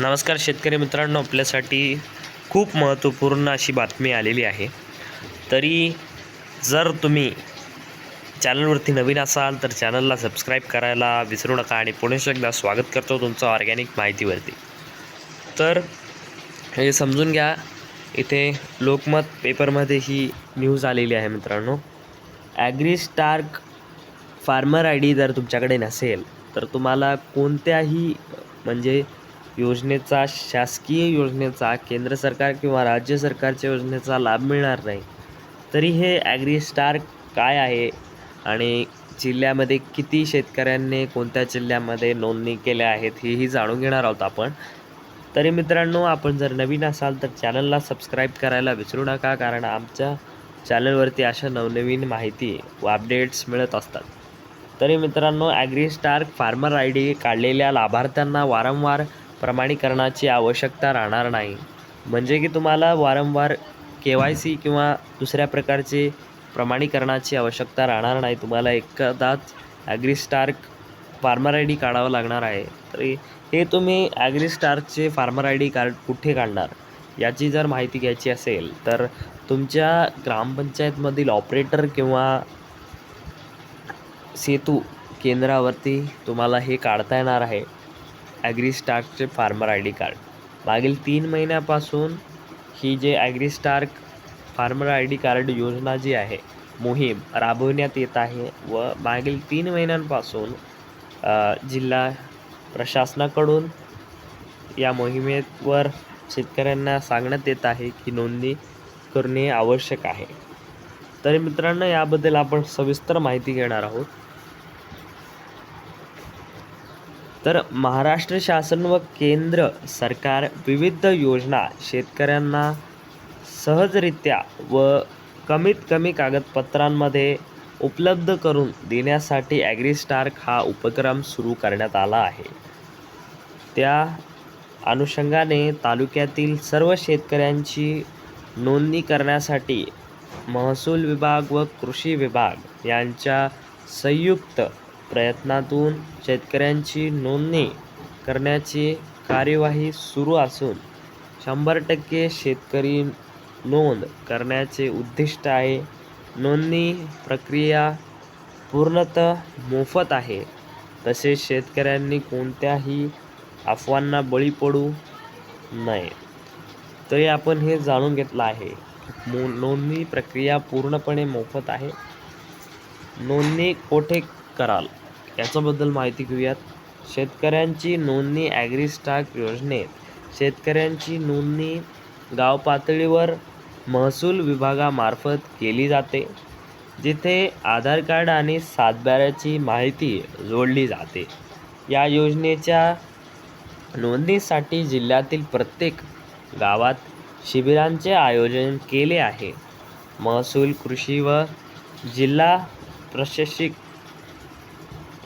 नमस्कार शेतकरी मित्रांनो आपल्यासाठी खूप महत्त्वपूर्ण अशी बातमी आलेली आहे. तरी जर तुम्ही चॅनलवरती नवीन असाल तर चॅनलला सबस्क्राईब करायला विसरू नका आणि पुन्हा एकदा स्वागत करतो तुमचं ऑर्गॅनिक माहितीवरती. तर हे समजून घ्या इथे लोकमत पेपरमध्ये ही न्यूज आलेली आहे मित्रांनो. Agri stack farmer I D जर तुमच्याकडे नसेल तर तुम्हाला कोणत्याही म्हणजे योजनेचा शासकीय योजनेचा केंद्र सरकार किंवा राज्य सरकारच्या योजनेचा लाभ मिळणार नाही. तरी हे ॲग्री स्टार काय आहे? आणि जिल्ह्यामध्ये किती शेतकऱ्यांनी कोणत्या जिल्ह्यामध्ये नोंदणी केल्या आहेत हेही जाणून घेणार आहोत आपण. तरी मित्रांनो आपण जर नवीन असाल तर चॅनलला सबस्क्राईब करायला विसरू नका कारण आमच्या चॅनलवरती अशा नवनवीन माहिती व अपडेट्स मिळत असतात. तरी मित्रांनो ॲग्री फार्मर आय डी काढलेल्या लाभार्थ्यांना वारंवार प्रमाणीकरणाची आवश्यकता राहणार नाही. म्हणजे की तुम्हाला वारंवार के वाय सी किंवा दुसऱ्या प्रकारचे प्रमाणीकरणाची आवश्यकता राहणार नाही. तुम्हाला एकदाच ॲग्रीस्टार्क फार्मर आय डी काढावं लागणार आहे. तरी हे तुम्ही ॲग्रीस्टार्कचे फार्मर आय डी कार्ड कुठे काढणार? याची जर माहिती घ्यायची असेल तर तुमच्या ग्रामपंचायतमधील ऑपरेटर किंवा सेतू केंद्रावरती तुम्हाला हे काढता येणार आहे. ॲग्री स्टार्कचे फार्मर आय डी कार्ड. मागील तीन महिन्यापासून ही जे agri stack farmer I D card योजना जी आहे मोहीम राबवण्यात येत आहे व मागील तीन महिन्यांपासून जिल्हा प्रशासनाकडून या मोहिमेवर शेतकऱ्यांना सांगण्यात येत आहे की नोंदणी करणे आवश्यक आहे. तरी मित्रांनो याबद्दल आपण सविस्तर माहिती घेणार आहोत. तर महाराष्ट्र शासन व केंद्र सरकार विविध योजना शेतकऱ्यांना सहजरित्या व कमीत कमी कागदपत्रांमध्ये उपलब्ध करून देण्यासाठी ॲग्रीस्टार्क हा उपक्रम सुरू करण्यात आला आहे. त्या अनुषंगाने तालुक्यातील सर्व शेतकऱ्यांची नोंदणी करण्यासाठी महसूल विभाग व कृषी विभाग यांच्या संयुक्त प्रयत्नातून शेतकऱ्यांची नोंदणी करण्याची कार्यवाही सुरू असून शंभर टक्के शेतकरी नोंद करण्याचे उद्दिष्ट आहे. नोंदणी प्रक्रिया पूर्णतः मोफत आहे. तसेच शेतकऱ्यांनी कोणत्याही अफवांना बळी पडू नये. तरी आपण हे जाणून घेतलं आहे मो नोंदणी प्रक्रिया पूर्णपणे मोफत आहे. नोंदणी कोठे कराल. याच्याबद्दल माहिती घेऊयात. शेतकऱ्यांची नोंदणी ॲग्रीस्टाक योजनेत. शेतकऱ्यांची नोंदणी गाव पातळीवर महसूल विभागामार्फत केली जाते जिथे आधार कार्ड आणि सातबाऱ्याची माहिती जोडली जाते. या योजनेच्या नोंदणीसाठी जिल्ह्यातील प्रत्येक गावात शिबिरांचे आयोजन केले आहे. महसूल कृषी व जिल्हा प्रशासक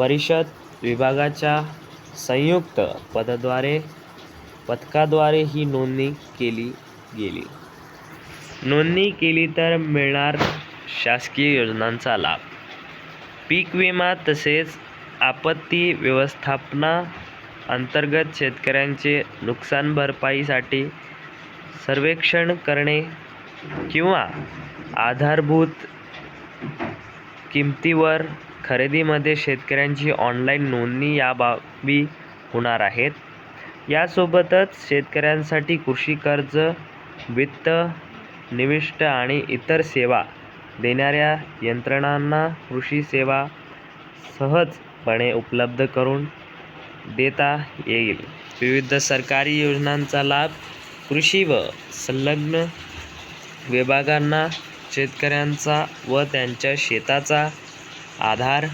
परिषद विभागाच्या संयुक्त पदाद्वारे पथकाद्वारे ही नोंदणी केली गेली. नोंदणी केली तर मिळणार शासकीय योजनांचा लाभ. पीक विमा तसेच आपत्ती व्यवस्थापना अंतर्गत शेतकऱ्यांचे नुकसान भरपाईसाठी सर्वेक्षण करणे किंवा आधारभूत किमतीवर खरेदीमध्ये शेतकऱ्यांची ऑनलाईन नोंदणी या बाबी होणार आहेत. यासोबतच शेतकऱ्यांसाठी कृषी कर्ज वित्त निविष्ट आणि इतर सेवा देणाऱ्या यंत्रणांना कृषी सेवा सहजपणे उपलब्ध करून देता येईल. विविध सरकारी योजनांचा लाभ कृषी व संलग्न विभागांना शेतकऱ्यांचा व त्यांच्या शेताचा आधार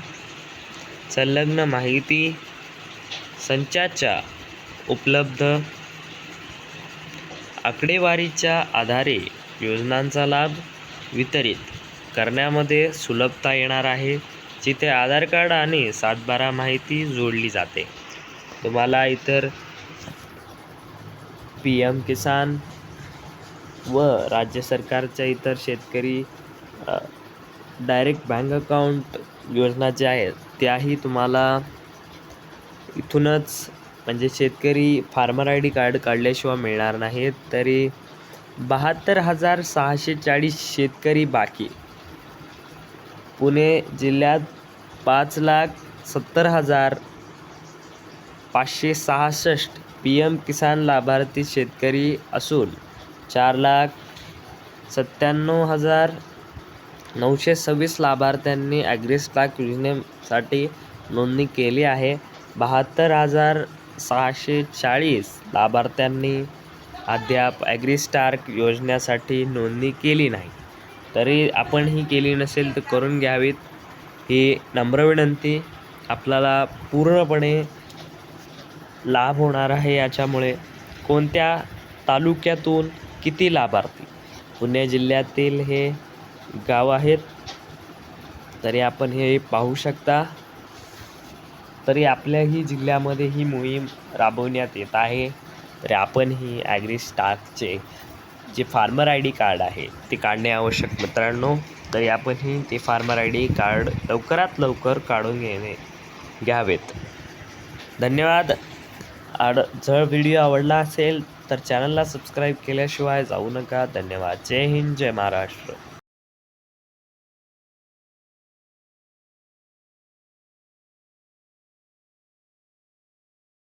संलग्न माहिती संचाच्या उपलब्ध आकडेवारीच्या आधारे योजनांचा लाभ वितरित करण्यामध्ये सुलभता येणार आहे जिथे आधार कार्ड आणि सातबारा माहिती जोडली जाते. तुम्हाला इतर पी एम किसान व राज्य सरकारच्या इतर शेतकरी डायरेक्ट बँक अकाउंट योजना ज्या आहेत त्याही तुम्हाला इथूनच म्हणजे शेतकरी फार्मर आय डी कार्ड काढल्याशिवाय मिळणार नाहीत. तरी बहात्तर हजार सहाशे चाळीस शेतकरी बाकी. पुणे जिल्ह्यात पाच लाख सत्तर हजार पाचशे सहासष्ट पी एम किसान लाभार्थी शेतकरी असून चार लाख सत्त्याण्णव हजार नऊशे सव्वीस लाभार्थ्यांनी ॲग्रिस्टाक योजनेसाठी नोंदणी केली आहे. बहात्तर हजार सहाशे चाळीस लाभार्थ्यांनी अद्याप ॲग्रीस्टार्क योजनेसाठी नोंदणी केली नाही. तरी आपण ही केली नसेल तर करून घ्यावीत ही नम्र विनंती. आपल्याला पूर्णपणे लाभ होणार आहे याच्यामुळे कोणत्या तालुक्यातून किती लाभार्थी? पुणे जिल्ह्यातील हे गाव आहेत. तरी आपण हे पाहू शकता. तरी आपल्याही जिल्ह्यामध्ये ही मोहीम राबवण्यात येत आहे. तरी आपण ही ॲग्री स्टारचे जे फार्मर आय डी कार्ड आहे ते काढणे आवश्यक मित्रांनो. तरी आपण ही ते फार्मर आय डी कार्ड लवकरात लवकर काढून घेणे घ्यावेत. धन्यवाद. आड जर व्हिडिओ आवडला असेल तर चॅनलला सबस्क्राईब केल्याशिवाय जाऊ नका. धन्यवाद. जय हिंद जय महाराष्ट्र.